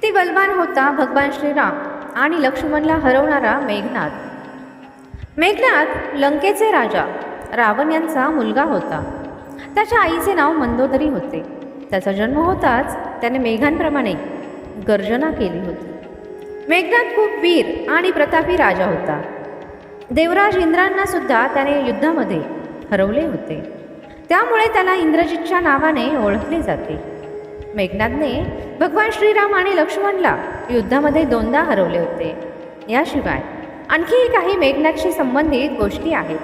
किती बलवान होता भगवान श्रीराम आणि लक्ष्मणला हरवणारा मेघनाथ? मेघनाथ लंकेचे राजा रावण यांचा मुलगा होता. त्याच्या आईचे नाव मंदोदरी होते. त्याचा जन्म होताच त्याने मेघांप्रमाणे गर्जना केली होती. मेघनाथ खूप वीर आणि प्रतापी राजा होता. देवराज इंद्रांना सुद्धा त्याने युद्धामध्ये हरवले होते. त्यामुळे त्याला इंद्रजितच्या नावाने ओळखले जाते. मेघनाथने भगवान श्रीराम आणि लक्ष्मणला युद्धामध्ये दोनदा हरवले होते. याशिवाय आणखी काही मेघनाथशी संबंधित गोष्टी आहेत.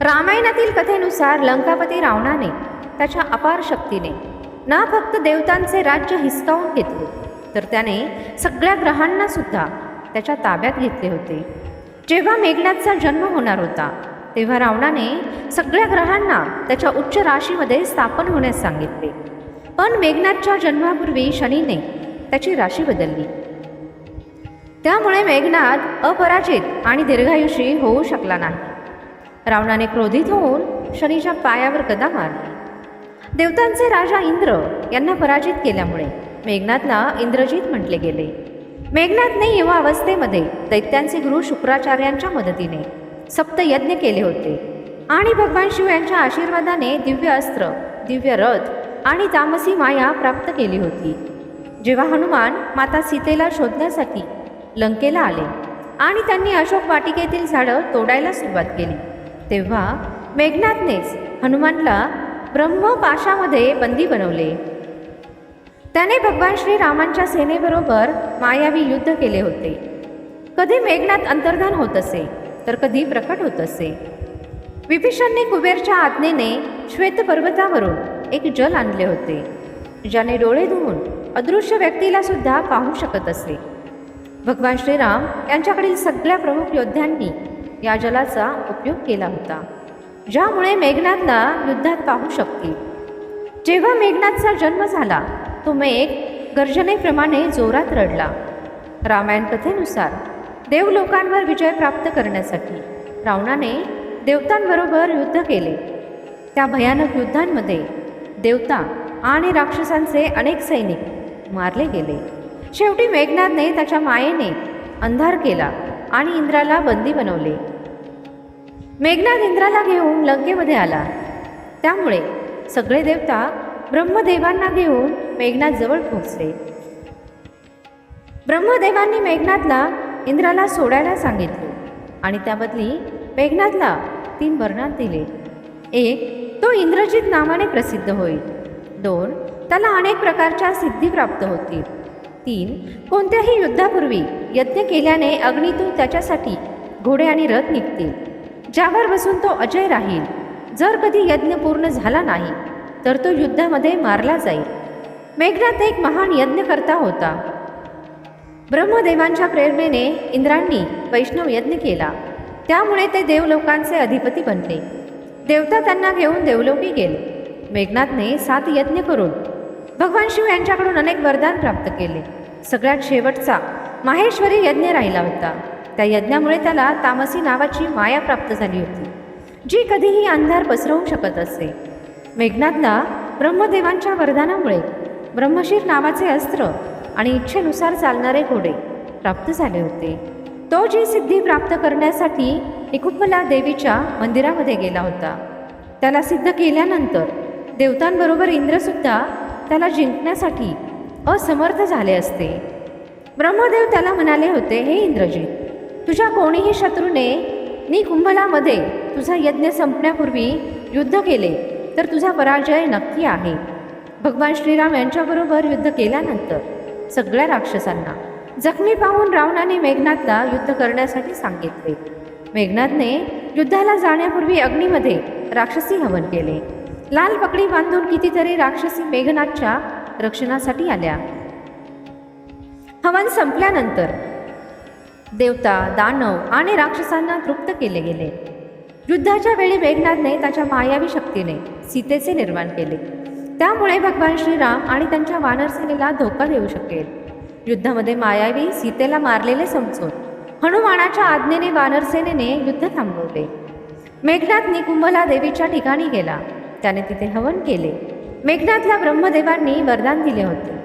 रामायणातील कथेनुसार लंकापती रावणाने त्याच्या अपार शक्तीने ना फक्त देवतांचे राज्य हिसकावून घेतले तर त्याने सगळ्या ग्रहांना सुद्धा त्याच्या ताब्यात घेतले होते. जेव्हा मेघनाथचा जन्म होणार होता तेव्हा रावणाने सगळ्या ग्रहांना त्याच्या उच्च राशीमध्ये स्थापन होण्यास सांगितले. पण मेघनाथच्या जन्मापूर्वी शनीने त्याची राशी बदलली. त्यामुळे मेघनाथ अपराजित आणि दीर्घायुषी होऊ शकला नाही. रावणाने क्रोधित होऊन शनीच्या पायावर गदा मारली. देवतांचे राजा इंद्र यांना पराजित केल्यामुळे मेघनाथला इंद्रजित म्हटले गेले. मेघनाथने युवा अवस्थेमध्ये दैत्यांचे गुरु शुक्राचार्यांच्या मदतीने सप्तयज्ञ केले होते आणि भगवान शिव यांच्या आशीर्वादाने दिव्य अस्त्र दिव्य रथ आणि तामसी माया प्राप्त केली होती. जेव्हा हनुमान माता सीतेला शोधण्यासाठी लंकेला आले आणि त्यांनी अशोक वाटिकेतील झाडं तोडायला सुरुवात केली तेव्हा मेघनाथनेच हनुमानला ब्रह्मपाशामध्ये बंदी बनवले. त्याने भगवान श्रीरामांच्या सेनेबरोबर मायावी युद्ध केले होते. कधी मेघनाथ अंतर्धान होत असे तर कधी प्रकट होत असे. विभीषणने कुबेरच्या आज्ञेने श्वेत पर्वतावरून एक जल आणले होते. ज्याने डोळे धुवून अदृश्य व्यक्तीला सुद्धा पाहू शकत असे. भगवान श्रीराम यांच्याकडील सगळ्या प्रमुख योद्ध्यांनी या जलाचा उपयोग केला होता ज्यामुळे मेघनाथला युद्धात पाहू शकतील जेव्हा मेघनाथचा जन्म झाला तो मेघ गर्जनेप्रमाणे जोरात रडला. रामायण कथेनुसार देवलोकांवर विजय प्राप्त करण्यासाठी रावणाने देवतांबरोबर युद्ध केले. त्या भयानक युद्धांमध्ये देवता आणि राक्षसांचे अनेक सैनिक मारले गेले. शेवटी मेघनाथने त्याच्या मायेने अंधार केला आणि इंद्राला बंदी बनवले. मेघनाथ इंद्राला घेऊन लंकेमध्ये आला. त्यामुळे सगळे देवता ब्रह्मदेवांना घेऊन मेघनाथ जवळ पोहोचले. ब्रह्मदेवांनी मेघनाथला इंद्राला सोडायला सांगितले आणि त्याबदली मेघनाथला तीन वर्णात दिले. एक तो इंद्रजित नावाने प्रसिद्ध होईल. दोन त्याला अनेक प्रकारच्या सिद्धी प्राप्त होतील. तीन कोणत्याही युद्धापूर्वी यज्ञ केल्याने अग्नीतून त्याच्यासाठी घोडे आणि रथ निघतील. ज्यावर बसून तो अजय राहील. जर कधी यज्ञ पूर्ण झाला नाही तर तो युद्धामध्ये मारला जाईल. मेघनाथ एक महान यज्ञकर्ता होता. ब्रह्मदेवांच्या प्रेरणेने इंद्रांनी वैष्णव यज्ञ केला. त्यामुळे ते देवलोकांचे अधिपती बनले. देवता त्यांना घेऊन देवलोकी गेले. मेघनाथने सात यज्ञ करून भगवान शिव यांच्याकडून अनेक वरदान प्राप्त केले. सगळ्यात शेवटचा माहेश्वरी यज्ञ राहिला होता. त्या यज्ञामुळे त्याला तामसी नावाची माया प्राप्त झाली होती जी कधीही अंधार पसरवू शकत असते मेघनाथला ब्रह्मदेवांच्या वरदानामुळे ब्रह्मशीर नावाचे अस्त्र आणि इच्छेनुसार चालणारे घोडे प्राप्त झाले होते. तो जी सिद्धी प्राप्त करण्यासाठी निकुंभला देवीच्या मंदिरामध्ये गेला होता. त्याला सिद्ध केल्यानंतर देवतांबरोबर इंद्रसुद्धा त्याला जिंकण्यासाठी असमर्थ झाले असते. ब्रह्मदेव त्याला म्हणाले होते हे इंद्रजीत तुझ्या कोणीही शत्रूने निकुंभलामध्ये तुझा यज्ञ संपण्यापूर्वी युद्ध केले तर तुझा पराजय नक्की आहे. भगवान श्रीराम यांच्याबरोबर युद्ध केल्यानंतर सगळ्या राक्षसांना जखमी पाहून रावणाने मेघनाथला युद्ध करण्यासाठी सांगितले. मेघनाथने युद्धाला जाण्यापूर्वी अग्नीमध्ये राक्षसी हवन केले. लाल पकडी बांधून कितीतरी राक्षसी मेघनाथच्या रक्षणासाठी आल्या. हवन संपल्यानंतर देवता दानव आणि राक्षसांना तृप्त केले गेले. युद्धाच्या वेळी मेघनाथने त्याच्या मायावी शक्तीने सीतेचे निर्माण केले. त्यामुळे भगवान श्रीराम आणि त्यांच्या वानरसेनेला धोका देऊ शकेल. युद्धामध्ये मायावी सीतेला मारलेले समजून हनुमानाच्या आज्ञेने वानरसेनेने युद्ध थांबवले. मेघनाथनी निकुंभला देवीच्या ठिकाणी गेला. त्याने तिथे हवन केले. मेघनाथला ब्रह्मदेवांनी वरदान दिले होते.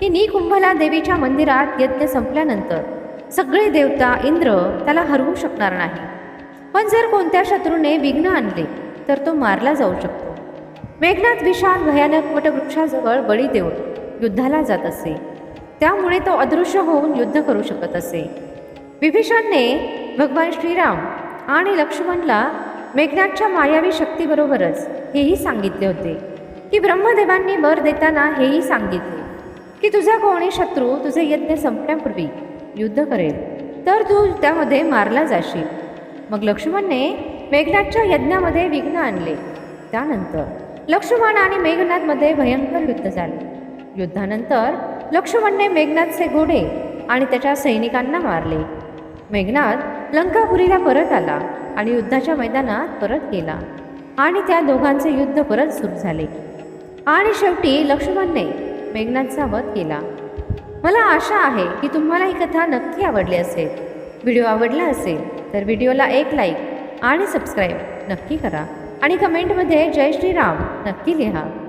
की निकुंभला देवीच्या मंदिरात यज्ञ संपल्यानंतर सगळे देवता इंद्र त्याला हरवू शकणार नाही. पण जर कोणत्या शत्रूने विघ्न आणले तर तो मारला जाऊ शकतो. मेघनाथ विशाल भयानक वटवृक्षाजवळ बळी देऊन युद्धाला जात असे. त्यामुळे तो अदृश्य होऊन युद्ध करू शकत असे. विभीषणने भगवान श्रीराम आणि लक्ष्मणला मेघनाथच्या मायावी शक्तीबरोबरच हेही सांगितले होते. की ब्रह्मदेवांनी वर देताना हेही सांगितले की तुझा कोणी शत्रू तुझे यज्ञ संपण्यापूर्वी युद्ध करेल तर तू त्यामध्ये मारला जाशील. मग लक्ष्मणने मेघनाथच्या यज्ञामध्ये विघ्न आणले. त्यानंतर लक्ष्मण आणि मेघनाथमध्ये भयंकर युद्ध झाले. युद्धानंतर लक्ष्मणने मेघनाथचे घोडे आणि त्याच्या सैनिकांना मारले. मेघनाथ लंकापुरीला परत आला आणि युद्धाच्या मैदानात परत गेला. आणि त्या दोघांचे युद्ध परत सुरू झाले. आणि शेवटी लक्ष्मणने मेघनाथचा वध केला. मला आशा आहे की तुम्हाला ही कथा नक्की आवडली असेल. व्हिडिओ आवडला असेल तर व्हिडिओला एक लाईक आणि सबस्क्राईब नक्की करा. आणि कमेंटमध्ये जय श्रीराम नक्की लिहा.